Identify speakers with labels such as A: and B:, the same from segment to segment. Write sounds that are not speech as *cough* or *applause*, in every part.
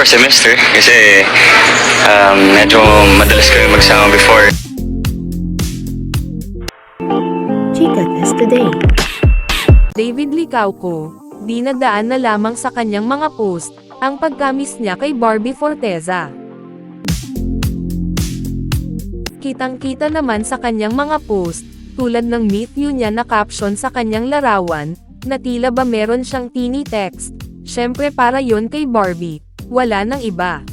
A: course, semester. Kasi um, medyo madalas kami magsama before.
B: Chica Test Today.
C: David Licauco, di nadaan na lamang sa kanyang mga post, ang pagkamis niya kay Barbie Forteza. Kitang-kita naman sa kanyang mga post, tulad ng meet you niya na caption sa kanyang larawan, na tila ba meron siyang teeny text, syempre para yon kay Barbie, wala nang iba.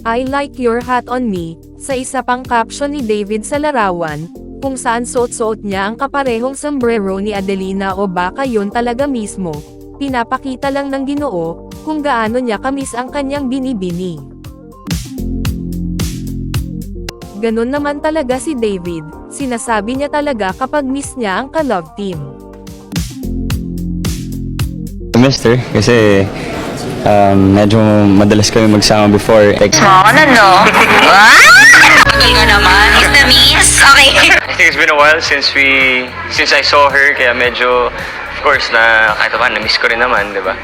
C: I like your hat on me, sa isa pang caption ni David sa larawan, kung saan suot-suot niya ang kaparehong sombrero ni Adelina o baka yon talaga mismo, pinapakita lang ng ginoo, kung gaano niya kamis ang kanyang binibini. Ganon naman talaga si David, sinasabi niya talaga kapag miss niya ang ka-love team.
A: Semester, kasi um, medyo madalas kami magsama before. Like,
D: Mo, ano no? Tagal ka naman. Miss na miss? Okay. *laughs*
A: I think it's been a while since we, since I saw her, kaya medyo, of course, na kahit pa, na-miss ko rin naman, di ba?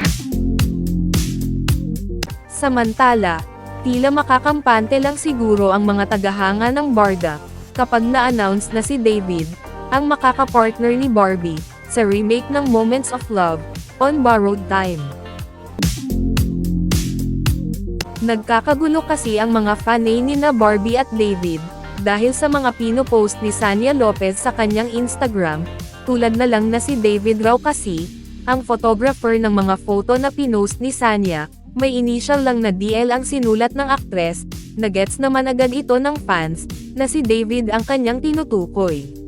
C: Samantala, tila makakampante lang siguro ang mga tagahanga ng Barda, kapag na-announce na si David, ang makakapartner ni Barbie, sa remake ng Moments of Love, on Borrowed Time. Nagkakagulo kasi ang mga fanay ni na Barbie at David, dahil sa mga pinopost ni Sanya Lopez sa kanyang Instagram, tulad na lang na si David raw kasi, ang photographer ng mga photo na pinost ni Sanya, may initial lang na DL ang sinulat ng aktres, na gets naman agad ito ng fans, na si David ang kanyang tinutukoy.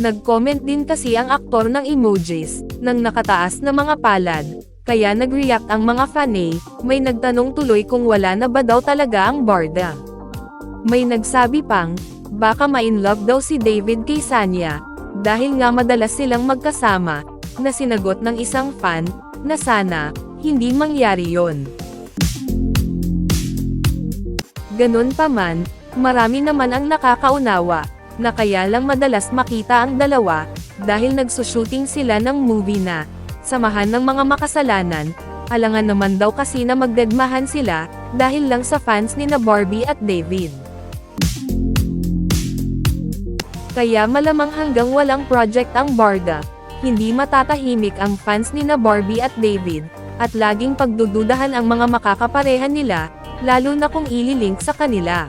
C: Nag-comment din kasi ang aktor ng emojis, ng nakataas na mga palad, kaya nag-react ang mga fanay, may nagtanong tuloy kung wala na ba daw talaga ang barda. May nagsabi pang, baka ma-in love daw si David kay Sanya, dahil nga madalas silang magkasama, na sinagot ng isang fan, na sana, hindi mangyari yon. Ganun pa man, marami naman ang nakakaunawa, na kaya lang madalas makita ang dalawa, dahil nagsushooting sila ng movie na, samahan ng mga makasalanan, alangan naman daw kasi na magdedmahan sila, dahil lang sa fans ni na Barbie at David. Kaya malamang hanggang walang project ang Barda, hindi matatahimik ang fans ni na Barbie at David, at laging pagdududahan ang mga makakaparehan nila, lalo na kung ililink sa kanila.